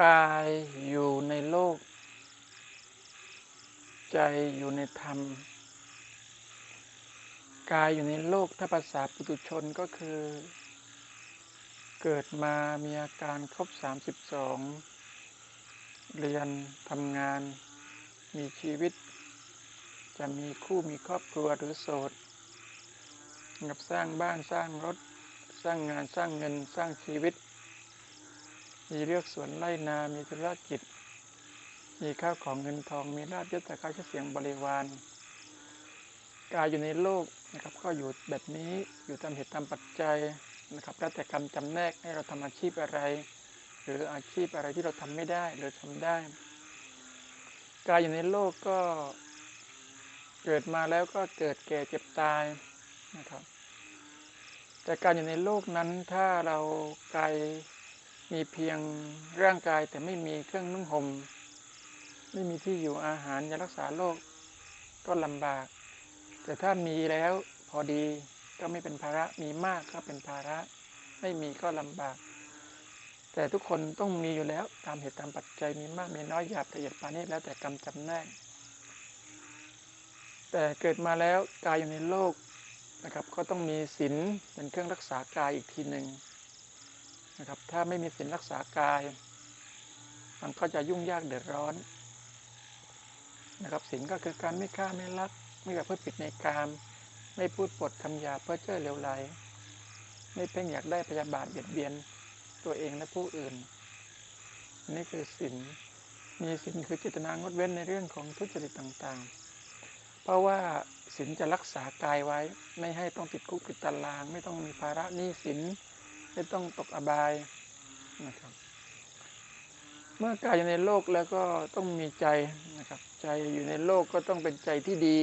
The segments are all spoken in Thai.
กายอยู่ในโลก ใจอยู่ในธรรม กายอยู่ในโลกถ้าภาษาปุถุชนก็คือ เกิดมามีอาการครบ 32 เรียนทำงาน มีชีวิต จะมีคู่มีครอบครัวหรือโสดกับสร้างบ้านสร้างรถ สร้างงานสร้างเงินสร้างชีวิต มีเลือกสวนไร่นา มีธุรกิจ มีข้าวของเงินทอง มีลาบยศแต่ข้าชื่อเสียงบริวาร กายอยู่ในโลกนะครับ ก็อยู่แบบนี้ อยู่ตามเหตุตามปัจจัยนะครับ แล้วแต่กรรมจำแนกให้เราทำอาชีพอะไร หรืออาชีพอะไรที่เราทำไม่ได้หรือทำได้ กายอยู่ในโลกก็เกิดมาแล้วก็เกิดแก่เจ็บตายนะครับ แต่การอยู่ในโลกนั้นถ้าเรากาย มีเพียงร่างกายแต่ไม่มีเครื่องนุ่งห่มไม่มีที่อยู่อาหารยารักษาโรคก็ลำบาก แต่ถ้ามีแล้วพอดีก็ไม่เป็นภาระมีมากก็เป็นภาระ ไม่มีก็ลำบาก แต่ทุกคนต้องมีอยู่แล้วตามเหตุตามปัจจัยมีมากมีน้อยหยาบละเอียดปานนี้แล้วแต่กรรมจำแนกแต่เกิดมาแล้วกายอยู่ในโลกนะครับ ก็ต้องมีศีลเป็นเครื่องรักษากายอีกทีหนึ่ง นะครับ ถ้าไม่มีศีลรักษากาย มันก็จะยุ่งยากเดือดร้อนนะครับศีลก็คือการไม่ฆ่าไม่ลัก ไม่กับเพื่อผิดในกาม ไม่พูดปดคำหยาเพื่อเจ้อเลวไหลไม่เพ่งอยากได้พยาบาทเบียดเบียนตัวเองและผู้อื่น นี่คือศีลมีศีลคือเจตนางดเว้นในเรื่องของทุจริตต่างๆ เพราะว่าศีลจะรักษากายไว้ ไม่ให้ต้องติดคุกติดตาราง ไม่ต้องมีภาระหนี้สิน ไม่ต้องตกอบายนะครับ เมื่อกายอยู่ในโลกแล้วก็ต้องมีใจนะครับ ใจอยู่ในโลกก็ต้องเป็นใจที่ดี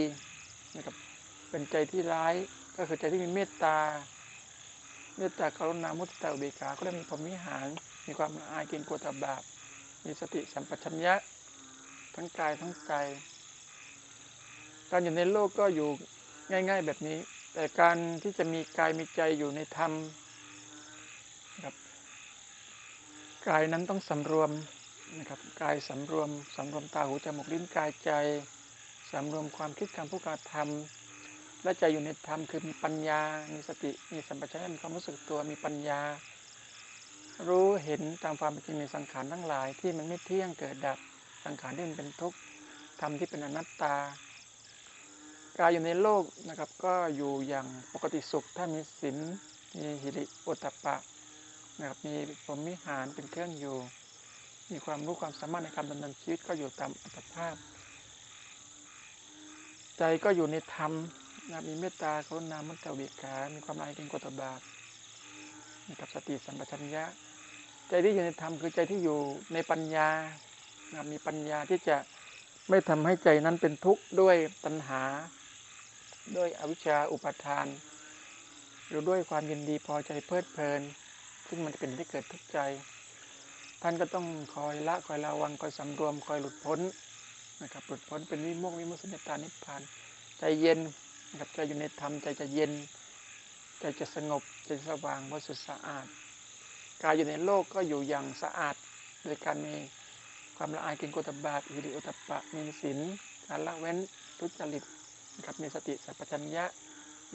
นะครับ เป็นใจที่ร้ายก็คือใจที่มีเมตตา เมตตากรุณามุตตาอุเบกขาก็ได้มีพรหมิหาร มีความละอายเกรงกลัวตบาปมีสติสัมปชัญญะ ทั้งกายทั้งใจ การอยู่ในโลกก็อยู่ง่าย ๆ แบบนี้ แต่การที่จะมีกายมีใจอยู่ในธรรมนะครับ กายนั้นต้องสำรวมนะครับกายสำรวมสำรวมตาหูจมูกลิ้นกายใจสำรวมความคิดการพูดการทำและใจอยู่ในธรรมคือมีปัญญา มีสติ มีสัมปชัญญะมีความรู้สึกตัว มีปัญญา รู้เห็นตามความเป็นจริงในสังขารทั้งหลายที่มันไม่เที่ยงเกิดดับ สังขารที่มันเป็นทุกข์ธรรมที่เป็นอนัตตากายอยู่ในโลกนะครับก็อยู่อย่างปกติสุขถ้ามีศีลมีหิริโอตตปะ นะครับมีพรหมิหารเป็นเครื่องอยู่ มีความรู้ความสามารถในการดำเนินชีวิตก็อยู่ตามอัตภาพ ใจก็อยู่ในธรรมนะมีเมตตากรุณามุตตะวิกา มีความละอายเกรงกลัวต่อบาปมีกับสติสัมปชัญญะ ใจที่อยู่ในธรรมคือใจที่อยู่ในปัญญานะมีปัญญาที่จะไม่ทำให้ใจนั้นเป็นทุกข์ด้วยตัณหา ด้วยอวิชชาอุปาทาน หรือด้วยความยินดีพอใจเพลิดเพลิน ซึ่งมันเป็นที่เกิดทุกข์ใจ ท่านก็ต้องคอยละคอยระวังคอยสำรวมคอยหลุดพ้นนะครับหลุดพ้นเป็นวิโมกข์วิมุตตินิพพานนิพพาน ใจเย็นนะครับใจอยู่ในธรรมใจจะเย็น ใจจะสงบใจสว่างบริสุทธิ์สะอาดกายอยู่ในโลกก็อยู่อย่างสะอาด โดยการมีความละอายเกรงกลัวตบาปอิริโอตปะมีศีลการละเว้นทุจริตนะครับมีสติสัพพัญญะ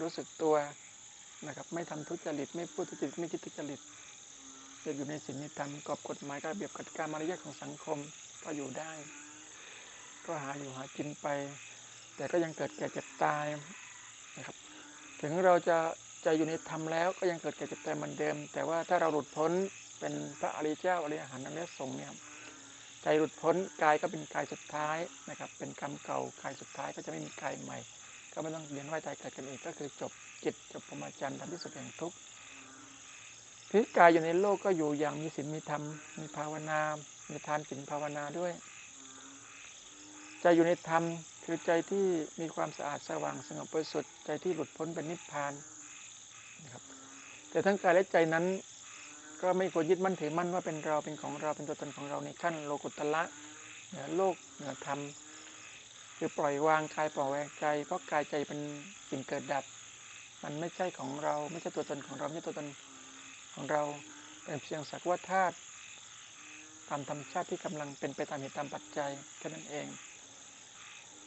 รู้สึกตัว นะครับ ไม่ทำทุจริต ไม่พูดทุจริต ไม่คิดทุจริตจะอยู่ในศีลในธรรมกรอบกฎหมายกระเบียบกติกามารยาทของสังคมก็อยู่ได้ ก็หาอยู่หากินไป แต่ก็ยังเกิดแก่เจ็บตายนะครับ ถึงเราจะใจอยู่ในธรรมแล้วก็ยังเกิดแก่เจ็บตายเหมือนเดิม แต่ว่าถ้าเราหลุดพ้นเป็นพระอริยเจ้าอริยหันต์อริยสงฆ์เนี่ยใจหลุดพ้นกายก็เป็นกายสุดท้ายนะครับ เป็นกรรมเก่ากายสุดท้ายก็จะไม่มีกายใหม่ ก็ไม่ต้องเวียนว่ายตายเกิดกันอีกก็คือจบ จิตจบพรหมจรรย์ทำที่สุดแห่งทุกข์พิกายอยู่ในโลกก็อยู่อย่างมีศีลมีธรรม มีภาวนา มีทานศีลภาวนาด้วย ใจอยู่ในธรรมคือใจที่มีความสะอาดสว่างสงบบริสุทธิ์ใจที่หลุดพ้นเป็นนิพพานนะครับแต่ทั้งกายและใจนั้น ก็ไม่ควรยึดมั่นถือมั่นว่าเป็นเราเป็นของเราเป็นตัวตนของเราในขั้นโลกุตละเหนือโลกเหนือธรรมคือปล่อยวางกายปล่อยวางใจเพราะกายใจเป็นสิ่งเกิดดับ มันไม่ใช่ของเรา ไม่ใช่ตัวตนของเราไม่ใช่ตัวตนของเราเป็นเพียงสักว่าธาตุตามธรรมชาติที่กำลังเป็นไปตามเหตุตามปัจจัยแค่นั้นเอง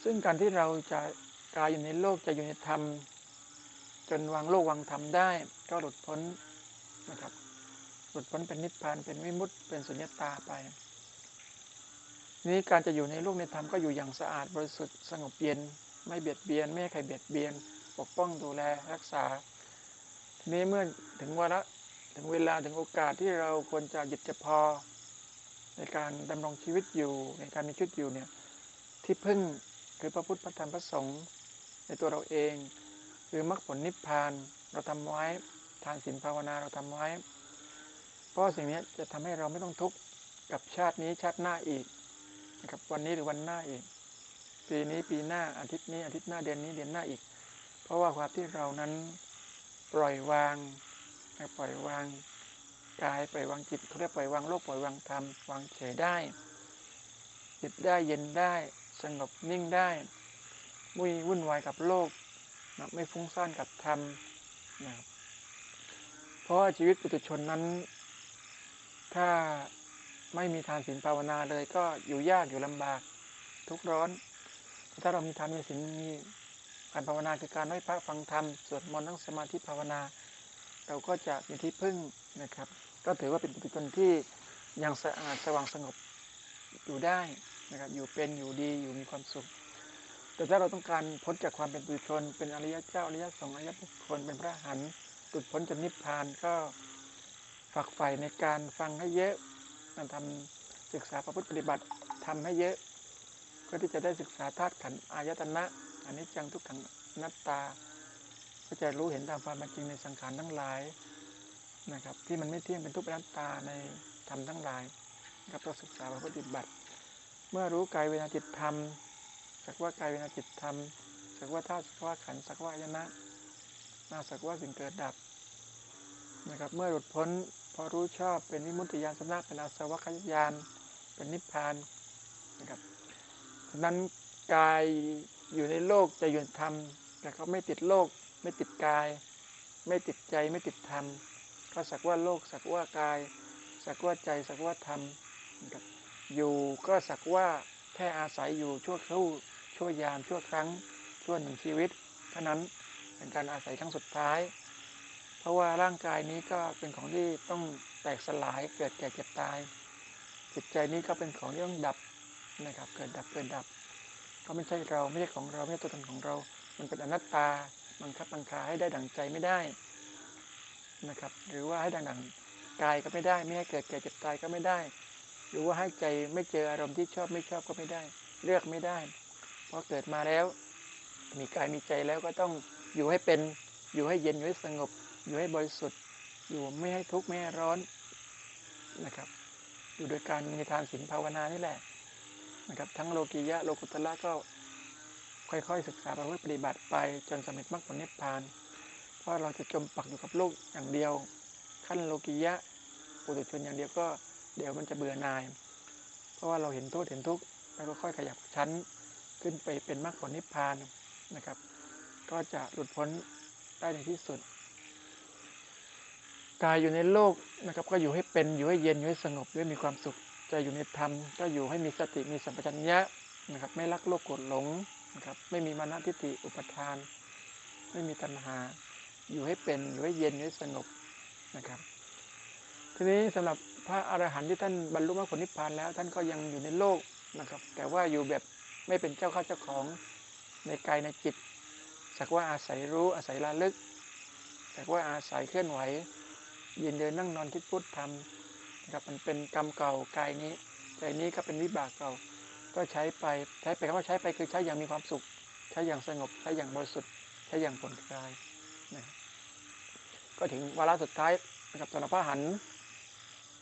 ซึ่งการที่เราจะกายอยู่ในโลกจะอยู่ในธรรม จนวางโลกวางธรรมได้ ก็หลุดพ้นนะครับ หลุดพ้นเป็นนิพพานเป็นวิมุตติเป็นสุญญตาไป นี้การจะอยู่ในโลกในธรรมก็อยู่อย่างสะอาดบริสุทธิ์สงบเย็น ไม่เบียดเบียน ไม่ให้ใครเบียดเบียน ปกป้องดูแลรักษา ทีนี้เมื่อถึงวาระถึงเวลาถึงโอกาสที่เราควรจะหยุดจะพอ ในการดำรงชีวิตอยู่ ในการมีชีวิตอยู่เนี่ยที่พึ่งคือพระพุทธพระธรรมพระสงฆ์ในตัวเราเองคือมรรคผลนิพพานเราทำไว้ทานศีลภาวนาเราทำไว้ เพราะสิ่งนี้จะทำให้เราไม่ต้องทุกข์กับชาตินี้ชาติหน้าอีกนะครับวันนี้หรือวันหน้าอีก ปีนี้ปีหน้าอาทิตย์นี้อาทิตย์หน้าเดือนนี้เดือนหน้าอีก ราะว่าความที่เรานั้นปล่อยวางปล่อยวางกายปล่อยวางจิตเขาเรียกปล่อยวางโลกปล่อยวางธรรมวางเฉยได้ จิตได้เย็นได้สงบนิ่งได้ไม่วุ่นวายกับโลกนะไม่ฟุ้งซ่านกับธรรมนะครับเพราะว่าชีวิตปุถุชนนั้น ถ้าไม่มีทานศีลภาวนาเลยก็อยู่ยากอยู่ลำบากทุกข์ร้อน ถ้าเรามีทานมีศีลมี การภาวนาคือการไหว้พระฟังธรรมสวดมนต์นั่งสมาธิภาวนา เราก็จะมีที่พึ่งนะครับ ก็ถือว่าเป็นปุถุชนที่ยังสะอาดสว่างสงบอยู่ได้นะครับอยู่เป็นอยู่ดีอยู่มีความสุข แต่ถ้าเราต้องการพ้นจากความเป็นปุถุชน เป็นอริยเจ้าอริยสงฆ์อริยบุคคลเป็นพระหันหลุดพ้นจนนิพพานก็ฝักใฝ่ในการฟังให้เยอะการทำศึกษาพระพุทธปฏิบัติทำให้เยอะเพื่อที่จะได้ศึกษาธาตุขันธ์อายตนะ อันนี้จังทุกขังนัตตาก็จะรู้เห็นตามความเป็นจริงในสังขารทั้งหลายนะครับ ที่มันไม่เที่ยงเป็นทุกข์เป็นนัตตาในธรรมทั้งหลายครับเราศึกษาพระพุทธปฏิบัติ เมื่อรู้กายเวนาจิตธรรมสักว่ากายเวนาจิตธรรมสักว่าธาตุสักว่าขันธ์สักว่าอายนะนาสักว่าสิ่งเกิดดับนะครับ เมื่อหลุดพ้นพอรู้ชอบเป็นวิมุตติญาณสำนักเป็นอาสวัคยาณเป็นนิพพานนะครับนั้นกาย อยู่ในโลกจะอยู่ธรรมแต่เขาไม่ติดโลก ไม่ติดกาย ไม่ติดใจไม่ติดธรรมก็สักว่าโลกสักว่ากาย สักว่าใจสักว่าธรรมนะครับอยู่ก็สักว่าแค่อาศัยอยู่ชั่วครู่ชั่วยามชั่วครั้งชั่วหนึ่งชีวิตเท่านั้นเป็นการอาศัยครั้งสุดท้าย เพราะว่าร่างกายนี้ก็เป็นของที่ต้องแตกสลายเกิดแก่เจ็บตาย จิตใจนี้ก็เป็นของที่ต้องดับนะครับ เกิดดับเกิดดับ ก็ไม่ใช่เราไม่ใช่ของเราไม่ใช่ตัวตนของเรา มันเป็นอนัตตาบังคับบังคาให้ได้ดั่งใจไม่ได้นะครับ หรือว่าให้ดังดังกายก็ไม่ได้ ไม่ให้เกิดแก่เจ็บตายก็ไม่ได้ หรือว่าให้ใจไม่เจออารมณ์ที่ชอบไม่ชอบก็ไม่ได้ เลือกไม่ได้ เพราะเกิดมาแล้ว มีกายมีใจแล้วก็ต้องอยู่ให้เป็นอยู่ให้เย็นอยู่ให้สงบ อยู่ให้บริสุทธิ์ อยู่ไม่ให้ทุกข์ไม่ให้ร้อนนะครับ อยู่โดยการมีทานศีลภาวนานี่แหละ นะครับทั้งโลกียะโลกุตละก็ค่อยๆศึกษาประพฤติปฏิบัติไปจนสำเร็จมรรคผลนิพพาน เพราะเราจะจมปักอยู่กับโลกอย่างเดียว ขั้นโลกียะปุถุชนอย่างเดียวก็เดี๋ยวมันจะเบื่อหน่าย เพราะว่าเราเห็นโทษเห็นทุกข์แล้วก็ค่อยขยับชั้นขึ้นไปเป็นมรรคผลนิพพานนะครับ ก็จะหลุดพ้นได้ในที่สุดกายอยู่ในโลกนะครับก็อยู่ให้เป็นอยู่ให้เย็นอยู่ให้สงบอยู่ให้มีความสุข ใจอยู่ในธรรมก็อยู่ให้มีสติมีสัมปชัญญะนะครับ ไม่รักโลภโกรธหลงนะครับ ไม่มีมานะทิฏฐิอุปทาน ไม่มีตัณหา อยู่ให้เป็นอยู่ให้เย็นอยู่ให้สงบนะครับ ทีนี้สำหรับพระอรหันต์ที่ท่านบรรลุมรรคผลนิพพานแล้ว ท่านก็ยังอยู่ในโลกนะครับ แต่ว่าอยู่แบบไม่เป็นเจ้าข้าเจ้าของในกายในจิตสักว่าอาศัยรู้อาศัยระลึกสักว่าอาศัยเคลื่อนไหวยืนเดินนั่งนอนคิดพูดทำ ครับมันเป็นกรรมเก่ากายนี้ใจนี้ก็เป็นวิบากเก่า ก็ใช้ไปใช้ไปคำว่าใช้ไปคือใช้อย่างมีความสุข ใช้อย่างสงบใช้อย่างบริสุทธิ์ ใช้อย่างผ่อนคลายนะก็ถึงวาระสุดท้ายนะครับสำหรับพระหัน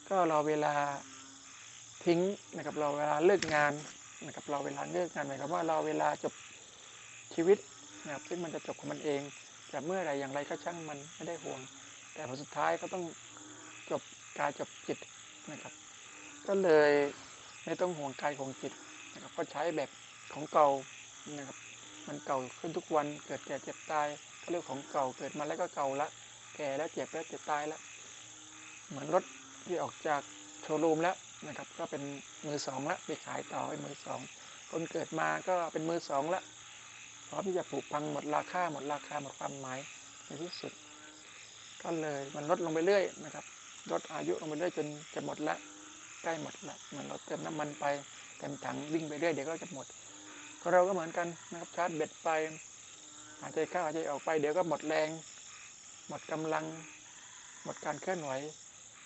ก็รอเวลาทิ้งนะครับเราเวลาเลิกงานนะครับเราเวลาเลิกงานหมายความว่าเราเวลาจบชีวิตนะครับซึ่งมันจะจบของมันเองจะเมื่อไรอย่างไรก็ช่างมันไม่ได้ห่วง แต่ผลสุดท้ายก็ต้องจบกายจบจิต นะครับ ก็เลยไม่ต้องห่วงกายของจิตนะครับก็ใช้แบบของเก่านะครับ มันเก่าขึ้นทุกวันเกิดแก่เจ็บตายก็เรื่องของเก่าเกิดมาแล้วก็เก่าละ แก่แล้วเจ็บแล้วเจ็บตายแล้วเหมือนรถที่ออกจากโชว์รูมแล้วนะครับ ก็เป็นมือสองละไปขายต่อไปมือสองคนเกิดมาก็เป็นมือสองละพร้อมที่จะผุพังหมดราคาหมดราคาหมดความหมายในที่สุด ก็เลยมันลดลงไปเรื่อยนะครับ ลดอายุลงไปเรื่อยจนจะหมดละใกล้หมดละเหมือนเราเติมน้ำมันไปเต็มถังวิ่งไปเรื่อยเดี๋ยวก็จะหมดเราก็เหมือนกันนะครับชาร์จเบ็ดไปหายใจเข้าหายใจออกไปเดี๋ยวก็หมดแรง หมดกำลัง หมดการเคลื่อนไหว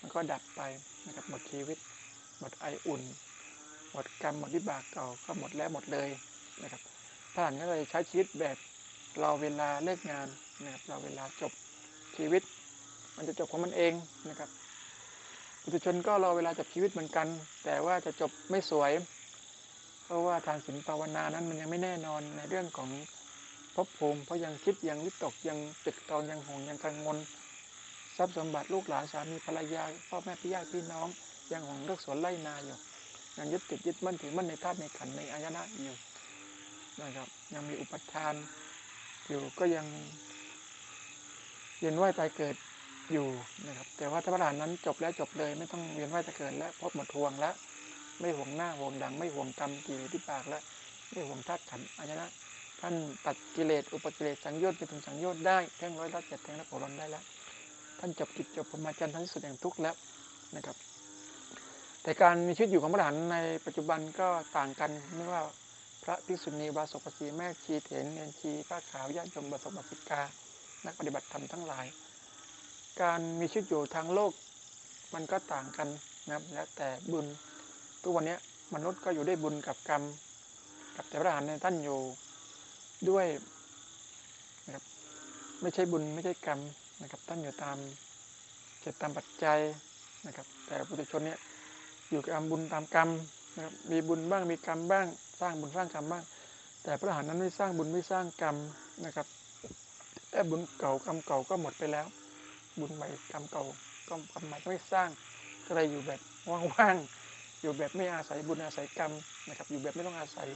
มันก็ดับไปนะครับหมดชีวิต หมดไออุ่น หมดกรรมหมดวิบากเก่าก็หมดแล้วหมดเลยนะครับพระอรหันก็เลยใช้ชีวิตแบบรอเวลาเลิกงานนะครับรอเวลาจบชีวิต มันจะจบของมันเองนะครับ ปุถุชนก็รอเวลาจบชีวิตเหมือนกัน แต่ว่าจะจบไม่สวย เพราะว่าทางศีลภาวนานั้นมันยังไม่แน่นอนในเรื่องของภพภูมิเพราะยังคิดยังวิตกยังตึกตองยังห่วงยังกังวลทรัพย์สมบัติลูกหลานสามีภรรยาพ่อแม่พี่ญาติพี่น้อง ยังห่วงเรื่องสวนไร่นาอยู่ยังยึดติดยึดมั่นถือมั่นในธาตุในขันในอายนะอยู่นะครับ ยังมีอุปทานอยู่ก็ยังเวียนว่ายตายเกิด อยู่นะครับ แต่ว่าพระอรหันต์นั้นจบแล้วจบเลย ไม่ต้องเวียนว่ายตายเกิดแล้วพบหมดทวงแล้ว ไม่ห่วงหน้าห่วงหลัง ไม่ห่วงกรรมกิเลสที่ปากแล้วไม่ห่วงธาตุขันธ์อายนะท่านตัดกิเลสอุปกิเลสสังโยชน์ไปถึงสังโยชน์ได้แท่งร้อยละเจ็ดแท่งละโผล่ได้แล้วท่านจบกิจจบพรหมจรรย์ทั้งสุดแห่างทุกข์แล้วนะครับ แต่การมีชีวิตอยู่ของพระอรหันต์ในปัจจุบันก็ต่างกันไม่ว่าพระภิกษุณีบาศกปสีแม่ชีเถรเนนชีผ้าขาวญาติโยมบาศกบาสิกา นักปฏิบัติธรรมทั้งหลาย การมีชีวิตอยู่ทางโลก มันก็ต่างกันนะครับแล้วแต่บุญทุกวันนี้มนุษย์ก็อยู่ด้วยบุญกับกรรม กับแต่พระอรหันต์เนี่ยท่านอยู่ด้วยนะครับไม่ใช่บุญไม่ใช่กรรมนะครับท่านอยู่ตามเจตตามปัจจัยนะครับ แต่ปุถุชนเนี่ยอยู่กับบุญตามกรรมนะครับมีบุญบ้างมีกรรมบ้าง สร้างบุญสร้างกรรมบ้าง แต่พระอรหันต์นั้นไม่สร้างบุญไม่สร้างกรรมนะครับแต่บุญเก่ากรรมเก่าก็หมดไปแล้ว บุญใหม่กรรมเก่าก็กรรมใหม่ก็ไม่สร้างก็เลยอยู่แบบว่างๆอยู่แบบไม่อาศัยบุญอาศัยกรรมนะครับ อยู่แบบไม่ต้องอาศัย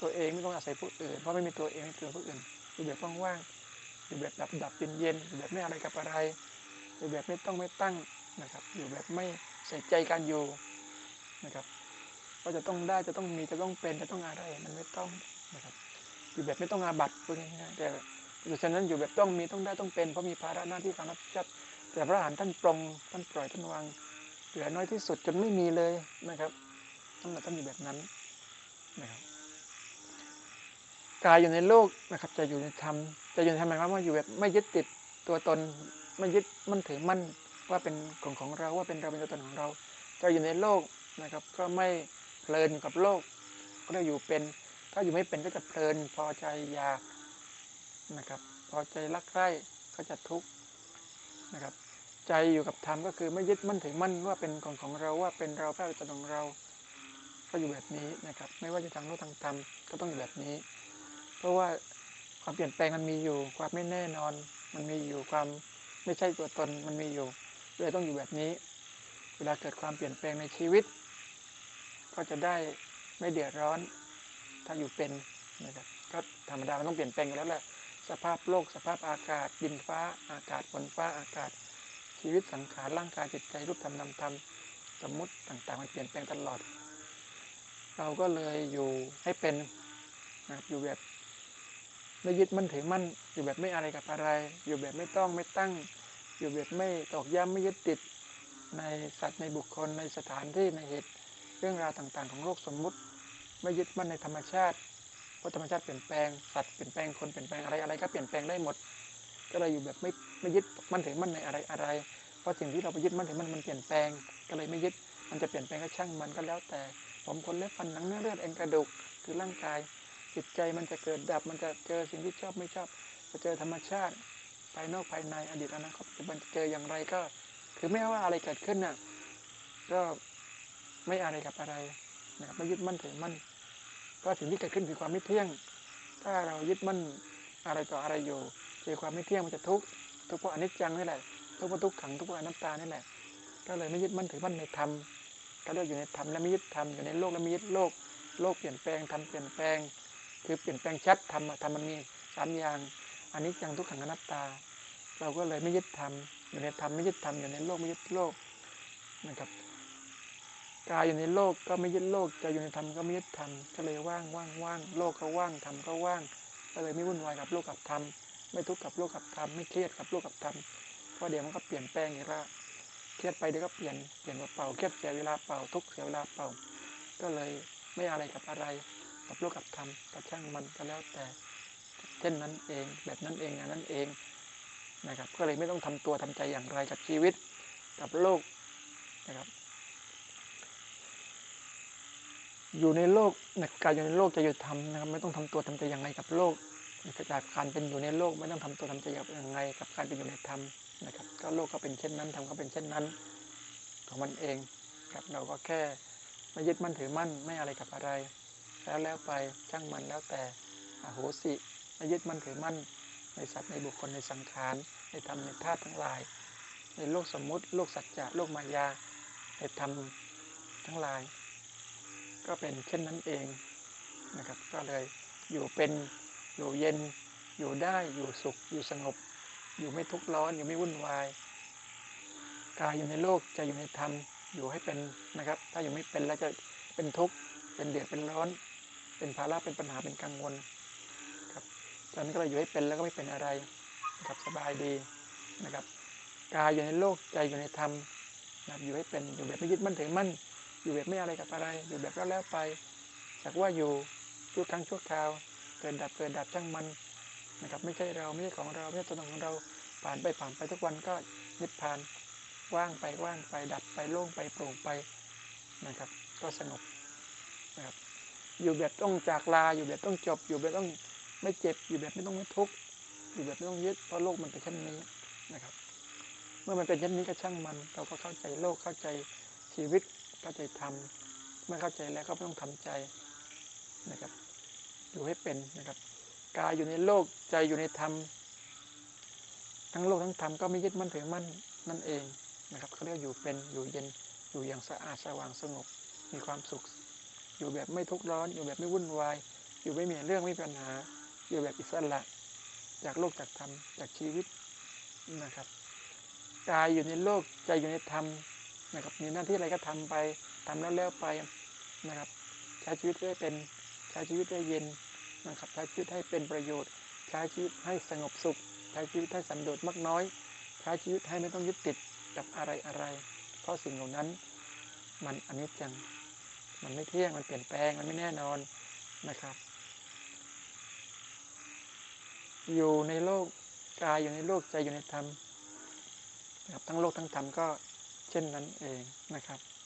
ตัวเองไม่ต้องอาศัยผู้อื่นเพราะไม่มีตัวเองไม่เกิดผู้อื่นอยู่แบบว่างๆอยู่แบบดับดับเย็นเย็นอยู่แบบไม่อะไรกับอะไรอยู่แบบไม่ต้องไม่ตั้งนะครับ อยู่แบบไม่ใส่ใจการอยู่นะครับว่าจะต้องได้จะต้องมีจะต้องเป็นจะต้องอะไรมันไม่ต้องนะครับอยู่แบบไม่ต้องอาบัตพูดง่ายๆแต่ อยู่ฉะนั้นอยู่แบบต้องมีต้องได้ต้องเป็นเพราะมีภาระหน้าที่ความรับผิดชอบแต่พระอรหันต์ท่านปรงท่านปล่อยท่านวางเหลือน้อยที่สุดจนไม่มีเลยนะครับท่านท่านอยู่แบบนั้นนะครับกายอยู่ในโลกนะครับจะอยู่ในธรรมจะอยู่ในธรรมหมายความว่าอยู่แบบไม่ยึดติดตัวตน ไม่ยึดมั่นถือมั่นว่าเป็นของของเราว่าเป็นเราเป็นตัวตนของเราจะอยู่ในโลกนะครับ ก็ไม่เพลินกับโลก ก็ได้อยู่เป็น ถ้าอยู่ไม่เป็นก็จะเพลินพอใจอยาก นะครับ พอใจรักใคร่ก็จะทุกข์นะครับ ใจอยู่กับธรรมก็คือไม่ยึดมั่นถือมั่นว่าเป็นของของเราว่าเป็นเราเป็นตัวของเรา ก็อยู่แบบนี้นะครับ ไม่ว่าจะทางโลกทางธรรมก็ต้องอยู่แบบนี้ เพราะว่าความเปลี่ยนแปลงมันมีอยู่ ความไม่แน่นอน มันมีอยู่ความไม่ใช่ตัวตนมันมีอยู่เลยต้องอยู่แบบนี้ เวลาเกิดความเปลี่ยนแปลงในชีวิต ก็จะได้ไม่เดือดร้อนถ้าอยู่เป็นนะครับก็ธรรมดามันต้องเปลี่ยนแปลงแล้วแหละ สภาพโลกสภาพอากาศดินฟ้า อากาศฝนฟ้าอากาศ ชีวิตสังขารร่างกายจิตใจรูปธรรมนามธรรมสมมติต่างๆมันเปลี่ยนแปลงตลอด เราก็เลยอยู่ให้เป็นนะอยู่แบบไม่ยึดมั่นถือมั่นอยู่แบบไม่อะไรกับอะไร อยู่แบบไม่ต้องไม่ตั้ง อยู่แบบไม่ตอกย้ำไม่ยึดติดในสัตว์ในบุคคลในสถานที่ในเหตุเรื่องราวต่างๆ ของโลกสมมุติ ไม่ยึดมั่นในธรรมชาติ ราะธรรมชาติเปลี่ยนแปลงสัตว์เปลี่ยนแปลงคนเปลี่ยนแปลงอะไรอะไรก็เปลี่ยนแปลงได้หมด ก็เลยอยู่แบบไม่ไม่ยึดมั่นถือมั่นในอะไรอะไร เพราะสิ่งที่เราไปยึดมั่นถือมั่นมันเปลี่ยนแปลง ก็เลยไม่ยึดมันจะเปลี่ยนแปลงก็ช่างมันก็แล้วแต่ ผมคนเล็บฟันหนังเนื้อเลือดเอ็นกระดูกคือร่างกายจิตใจมันจะเกิดดับมันจะเจอสิ่งที่ชอบไม่ชอบจะเจอธรรมชาติ ภายนอกภายในอดีตอนาคตปัจจุบันจะเจออย่างไรก็คือไม่ว่าอะไรเกิดขึ้นน่ะก็ไม่อะไรกับอะไรนะครับไม่ยึดมั่นถือมั่น เพราสิ่งที่เกิดขึ้นคือความไม่เที่ยง ถ้าเรายึดมั่นอะไรต่ออะไรอยู่เจอความไม่เที่ยงมันจะทุกข์ทุกข์เพราะอนิจจังนี่แหละทุกข์เพราะทุกขังทุกข์เพราะอนัตตานี่แหละ ก็เลยไม่ยึดมั่นถือมั่นในธรรมก็เรียกอยู่ในธรรมและไม่ยึดธรรมอยู่ในโลกและไม่ยึดโลก โลกเปลี่ยนแปลงธรรมเปลี่ยนแปลง คือเปลี่ยนแปลงชัดธรรมธรรมมันมีสามอย่างอันนี้จังทุกขังอนัตตา เราก็เลยไม่ยึดธรรมอยู่ในธรรมไม่ยึดธรรมอยู่ในโลกไม่ยึดโลกนะครับ กายอยู่ในโลกก็ไม่ยึดโลกใจอยู่ในธรรมก็ไม่ยึดธรรมก็เลยว่างว่างว่างโลกก็ว่างธรรมก็ว่าง ก็เลยไม่วุ่นวายกับโลกกับธรรมไม่ทุกข์กับโลกกับธรรมไม่เครียดกับโลกกับธรรมเพราะเดี๋ยวมันก็เปลี่ยนแปลงอีกแล้วเครียดไปเดี๋ยวก็เปลี่ยนเปลี่ยนมาเป่าเครียดเสียเวลาเป่าทุกเสียเวลาเป่า ก็เลยไม่อะไรกับอะไรกับโลกกับธรรมกับช่างมันก็แล้วแต่ เช่นนั้นเองแบบนั้นเองอย่างนั้นเองนะครับ ก็เลยไม่ต้องทำตัวทำใจอย่างไรกับชีวิต กับโลกนะครับ อยู่ในโลกนะการอยู่ในโลกจะอยู่ธรรมนะครับ ไม่ต้องทำตัวทำใจอย่างไรกับโลกจากการเป็นอยู่ในโลก ไม่ต้องทำตัวทำใจอย่างไรกับการเป็นอยู่ในธรรมนะครับ ก็โลกก็เป็นเช่นนั้นธรรมก็เป็นเช่นนั้น ของมันเองครับเราก็แค่ไม่ยึดมั่นถือมั่นไม่อะไรกับอะไร แล้วแล้วไปช่างมันแล้วแต่อโหสิไม่ยึดมั่นถือมั่น ในสัตว์ในบุคคลในสังขารในธรรมในธาตุทั้งหลาย ในโลกสมมุติ โลกสัจจะโลกมายาในธรรมทั้งหลาย ก็เป็นเช่นนั้นเองนะครับ ก็เลยอยู่เป็นอยู่เย็น อยู่ได้อยู่สุข อยู่สงบ อยู่ไม่ทุกข์ร้อน อยู่ไม่วุ่นวายกายอยู่ในโลกจะอยู่ในธรรมอยู่ให้เป็นนะครับ ถ้าอยู่ไม่เป็นแล้วจะเป็นทุกข์เป็นเดือดเป็นร้อน เป็นภาระเป็นปัญหาเป็นกังวลครับตอนนี้ก็เลยอยู่ให้เป็นแล้วก็ไม่เป็นอะไรนะครับสบายดีนะครับกายอยู่ในโลกใจอยู่ในธรรมนะครับอยู่ให้เป็นอยู่แบบไม่ยึดมั่นถือมั่น อยู่แบบไม่อะไรกับอะไร อยู่แบบแล้วแล้วไปจากว่าอยู่ชั่วครั้งชั่วคราวเกิดดับเกิดดับช่างมันนะครับไม่ใช่เราไม่ใช่ของเราไม่ใช่ตัวตนของเราผ่านไปผ่านไปทุกวันก็นิพพานว่างไปว่างไปดับไปโล่งไปโปร่งไปนะครับ ก็สงบนะครับอยู่แบบต้องจากลาอยู่แบบต้องจบ อยู่แบบต้องไม่เจ็บ อยู่แบบไม่ต้องไม่ทุกข์อยู่แบบไม่ต้องยึดเพราะโลกมันเป็นเช่นนี้นะครับ เมื่อมันเป็นเช่นนี้ก็ช่างมัน เราก็เข้าใจโลกเข้าใจชีวิต เข้าใจธรรมเมื่อเข้าใจแล้วก็ไม่ต้องทำใจนะครับ อยู่ให้เป็นนะครับกายอยู่ในโลกใจอยู่ในธรรม ทั้งโลกทั้งธรรมก็ไม่ยึดมั่นถือมั่นนั่นเองนะครับเขาเรียกอยู่เป็นอยู่เย็นอยู่อย่างสะอาดสว่างสงบมีความสุข อยู่แบบไม่ทุกข์ร้อน อยู่แบบไม่วุ่นวาย อยู่ไม่มีเรื่องไม่มีปัญหา อยู่แบบอิสระ จากโลกจากธรรมจากชีวิตนะครับกายอยู่ในโลกใจอยู่ในธรรม นะครับ มีหน้าที่อะไรก็ทำไปทำแล้วแล้วไปนะครับ ใช้ชีวิตให้เป็นใช้ชีวิตให้เย็นนะครับใช้ชีวิตให้เป็นประโยชน์ ใช้ชีวิตให้สงบสุข ใช้ชีวิตให้สันโดษมากน้อย ใช้ชีวิตให้ไม่ต้องยึดติดกับอะไรอะไร เพราะสิ่งเหล่านั้น มันอนิจจัง มันไม่เที่ยง มันเปลี่ยนแปลง มันไม่แน่นอนนะครับ อยู่ในโลกกายอยู่ในโลกใจอยู่ในธรรมนะครับทั้งโลกทั้งธรรมก็ เช่นนั้นเองนะครับ